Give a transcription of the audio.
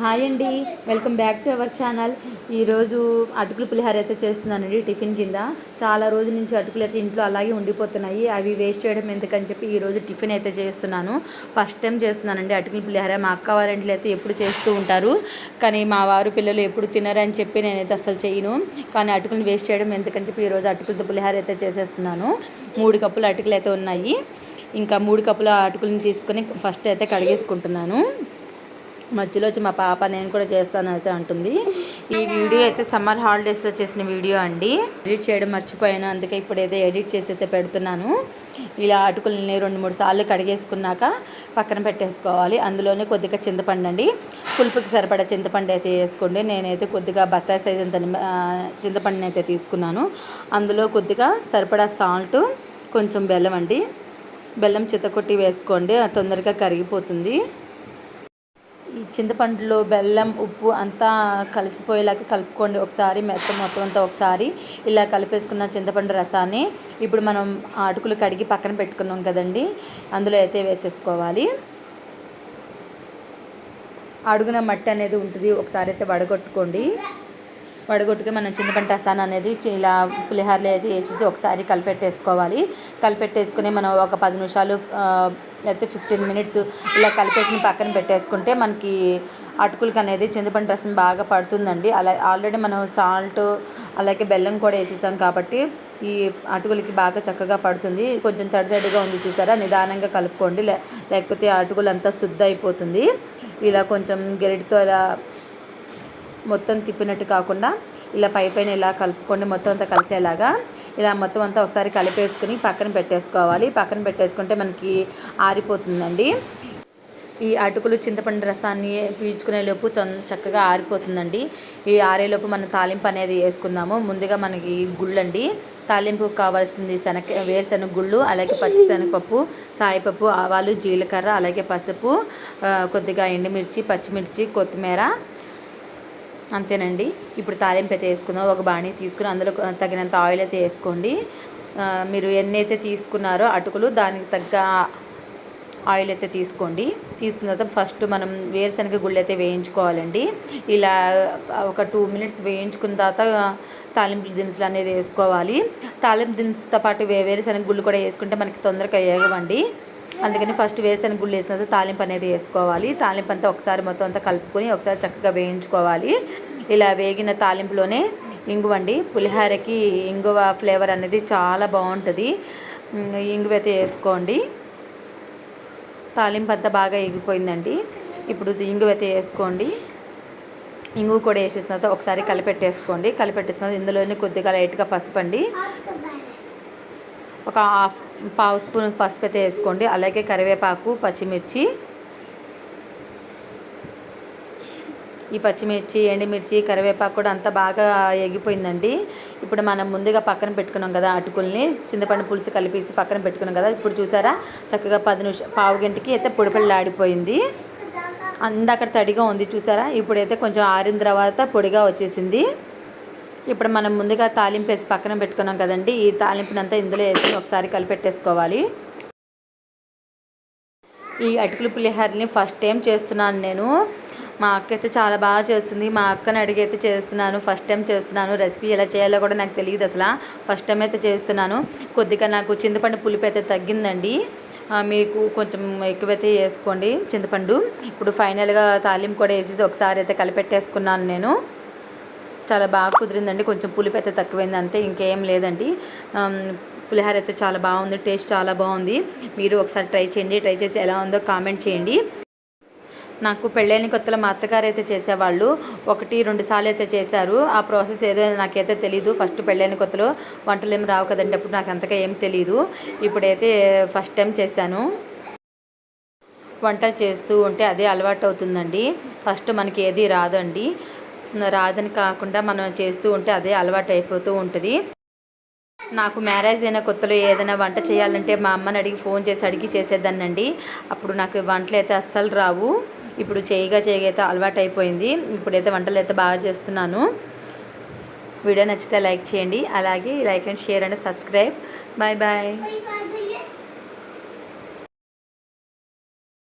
Hi అండి. Welcome back to our channel. ఈరోజు అటుకులు పులిహార అయితే చేస్తున్నానండి టిఫిన్ కింద. చాలా రోజుల నుంచి అటుకులు అయితే ఇంట్లో అలాగే ఉండిపోతున్నాయి. అవి వేస్ట్ చేయడం ఎందుకని చెప్పి ఈరోజు టిఫిన్ అయితే చేస్తున్నాను. ఫస్ట్ టైం చేస్తున్నానండి అటుకులు పులిహార. మా అక్క వారింట్లో అయితే ఎప్పుడు చేస్తూ ఉంటారు. కానీ మా వారు పిల్లలు ఎప్పుడు తినరని చెప్పి నేనైతే అసలు చేయను. కానీ అటుకులు వేస్ట్ చేయడం ఎందుకని చెప్పి ఈరోజు అటుకులతో పులిహార అయితే చేసేస్తున్నాను. మూడు కప్పులు అటుకులు అయితే ఉన్నాయి. ఇంకా మూడు కప్పుల అటుకులను తీసుకొని ఫస్ట్ అయితే కడిగేసుకుంటున్నాను. మధ్యలో వచ్చి మా పాప నేను కూడా చేస్తాను అయితే అంటుంది. ఈ వీడియో అయితే సమ్మర్ హాలిడేస్లో చేసిన వీడియో అండి. ఎడిట్ చేయడం మర్చిపోయాను అందుకే ఇప్పుడు అయితే ఎడిట్ చేసి అయితే పెడుతున్నాను. ఇలా అటుకులని రెండు మూడు సార్లు కడిగేసుకున్నాక పక్కన పెట్టేసుకోవాలి. అందులోనే కొద్దిగా చింతపండు అండి. పులుపుకి సరిపడా చింతపండు అయితే వేసుకోండి. నేనైతే కొద్దిగా బత్తాయి సైజ్ అంత చింతపండుని అయితే తీసుకున్నాను. అందులో కొద్దిగా సరిపడా సాల్ట్ కొంచెం బెల్లం అండి. బెల్లం చిత్తకొట్టి వేసుకోండి. తొందరగా కరిగిపోతుంది. ఈ చింతపండులో బెల్లం ఉప్పు అంతా కలిసిపోయేలాగా కలుపుకోండి. ఒకసారి మెత్త మొత్తం అంతా ఒకసారి ఇలా కలిపేసుకున్న చింతపండు రసాన్ని ఇప్పుడు మనం అటుకులు కడిగి పక్కన పెట్టుకున్నాం కదండి. అందులో అయితే వేసేసుకోవాలి. అడుగున మట్టి అనేది ఉంటుంది. ఒకసారి అయితే వడగొట్టుకోండి. వడగొట్టుకుని మనం చింతపండు రసాన్ని అనేది ఇలా పులిహోరలో అయితే వేసేసి ఒకసారి కలిపెట్టేసుకోవాలి. కలిపెట్టేసుకుని మనం ఒక పది నిమిషాలు లేకపోతే ఫిఫ్టీన్ మినిట్స్ ఇలా కలిపేసి పక్కన పెట్టేసుకుంటే మనకి అటుకులకి అనేది చింతపండు రసం బాగా పడుతుందండి. అలా ఆల్రెడీ మనం సాల్ట్ అలాగే బెల్లం కూడా వేసేసాం కాబట్టి ఈ అటుకులకి బాగా చక్కగా పడుతుంది. కొంచెం తడి తడిగా ఉంది చూసారా? నిదానంగా కలుపుకోండి. లేకపోతే అటుకులు అంతా శుద్ధ అయిపోతుంది. ఇలా కొంచెం గెరిటితో ఇలా మొత్తం తిప్పినట్టు కాకుండా ఇలా పై పైన ఇలా కలుపుకొని మొత్తం అంతా కలిసేలాగా ఇలా మొత్తం అంతా ఒకసారి కలిపేసుకుని పక్కన పెట్టేసుకోవాలి. పక్కన పెట్టేసుకుంటే మనకి ఆరిపోతుందండి. ఈ అటుకులు చింతపండు రసాన్ని పీల్చుకునే లోపు చక్కగా ఆరిపోతుందండి. ఈ ఆరేలోపు మనం తాలింపు అనేది వేసుకుందాము. ముందుగా మనకి గుళ్ళండి. తాలింపు కావాల్సింది శనగ వేరుశనగ గుళ్ళు అలాగే పచ్చిశనగపప్పు సాయిపప్పు ఆవాలు జీలకర్ర అలాగే పసుపు కొద్దిగా ఎండుమిర్చి పచ్చిమిర్చి కొత్తిమీర అంతేనండి. ఇప్పుడు తాలింపు అయితే వేసుకుందాం. ఒక బాణీ తీసుకుని అందులో తగినంత ఆయిల్ అయితే వేసుకోండి. మీరు ఎన్ని అయితే తీసుకున్నారో అటుకులు దానికి తగ్గ ఆయిల్ అయితే తీసుకోండి. తీసుకున్న తర్వాత ఫస్ట్ మనం వేరుశనగ గుళ్ళు అయితే వేయించుకోవాలండి. ఇలా ఒక టూ మినిట్స్ వేయించుకున్న తర్వాత తాలింపు దినుసులు అనేది వేసుకోవాలి. తాలింపు దినుసుతో పాటు వే వేరుశనగ గుళ్ళు కూడా వేసుకుంటే మనకి తొందరగా వేగవండి అందుకని ఫస్ట్ వేరుశనగ గుళ్ళు వేసిన తర్వాత తాలింపు అనేది వేసుకోవాలి. తాలింపు అంతా ఒకసారి మొత్తం అంతా కలుపుకొని ఒకసారి చక్కగా వేయించుకోవాలి. ఇలా వేగిన తాలింపులోనే ఇంగువండి. పులిహోరకి ఇంగువ ఫ్లేవర్ అనేది చాలా బాగుంటుంది. ఇంగువ అయితే వేసుకోండి. తాలింపు అంతా బాగా ఎగిపోయిందండి ఇప్పుడు ఇంగువ అయితే వేసుకోండి. ఇంగు కూడా వేసేసిన తర్వాత ఒకసారి కలిపెట్టేసుకోండి. కలిపెట్టేసిన తర్వాత ఇందులోనే కొద్దిగా లైట్గా పసుపండి ఒక హాఫ్ పావు స్పూన్ పసుపు అయితే వేసుకోండి. అలాగే కరివేపాకు పచ్చిమిర్చి. ఈ పచ్చిమిర్చి ఎండుమిర్చి కరివేపాకు కూడా అంతా బాగా ఎగిపోయిందండి. ఇప్పుడు మనం ముందుగా పక్కన పెట్టుకున్నాం కదా అటుకుల్ని. చింతపండు పులుసు కలిపేసి పక్కన పెట్టుకున్నాం కదా. ఇప్పుడు చూసారా? చక్కగా పది నిమిషం పావు గంటకి అయితే పొడిపల్లి ఆడిపోయింది అందాక తడిగా ఉంది చూసారా? ఇప్పుడైతే కొంచెం ఆరిన తర్వాత పొడిగా వచ్చేసింది. ఇప్పుడు మనం ముందుగా తాలింపు వేసి పక్కన పెట్టుకున్నాం కదండి. ఈ తాలింపునంతా ఇందులో వేసి ఒకసారి కలిపెట్టేసుకోవాలి. ఈ అటుకుల పులిహోరని ఫస్ట్ టైం చేస్తున్నాను నేను. మా అక్క అయితే చాలా బాగా చేస్తుంది. మా అక్కని అడిగైతే చేస్తున్నాను. ఫస్ట్ టైం చేస్తున్నాను. రెసిపీ ఎలా చేయాలో కూడా నాకు తెలియదు అసలు. ఫస్ట్ టైం అయితే చేస్తున్నాను. కొద్దిగా నాకు చింతపండు పులిపు అయితే తగ్గిందండి. మీకు కొంచెం ఎక్కువైతే వేసుకోండి చింతపండు. ఇప్పుడు ఫైనల్గా తాలింపు కూడా వేసి ఒకసారి అయితే కలిపెట్టేసుకున్నాను నేను. చాలా బాగా కుదిరిందండి. కొంచెం పులిపు అయితే తక్కువైంది. అంతే ఇంకేం లేదండి. పులిహార అయితే చాలా బాగుంది. టేస్ట్ చాలా బాగుంది. మీరు ఒకసారి ట్రై చేయండి. ట్రై చేసి ఎలా ఉందో కామెంట్ చేయండి. నాకు పెళ్ళైన కొత్తలో మా అత్తగారు అయితే చేసేవాళ్ళు ఒకటి రెండు సార్లు అయితే చేశారు. ఆ ప్రాసెస్ ఏదో నాకైతే తెలియదు ఫస్ట్ పెళ్ళైన కొత్తలో వంటలు ఏమి రావు కదండి. అప్పుడు నాకు అంతగా ఏం తెలియదు ఇప్పుడైతే ఫస్ట్ టైం చేశాను. వంటలు చేస్తూ ఉంటే అదే అలవాటు అవుతుందండి. ఫస్ట్ మనకి ఏది రాదండి. రాదని కాకుండా మనం చేస్తూ ఉంటే అదే అలవాటు అయిపోతూ ఉంటుంది. నాకు మ్యారేజ్ అయిన కొత్తలో ఏదైనా వంట చేయాలంటే మా అమ్మని అడిగి ఫోన్ చేసి అడిగి చేసేదాన్నండి. అప్పుడు నాకు వంటలు అయితే అస్సలు రావు. ఇప్పుడు చేయగా చేయగా అయితే అలవాటు అయిపోయింది ఇప్పుడైతే వంటలు అయితే బాగా చేస్తున్నాను. వీడియో నచ్చితే లైక్ చేయండి. అలాగే like and share and subscribe. Bye bye.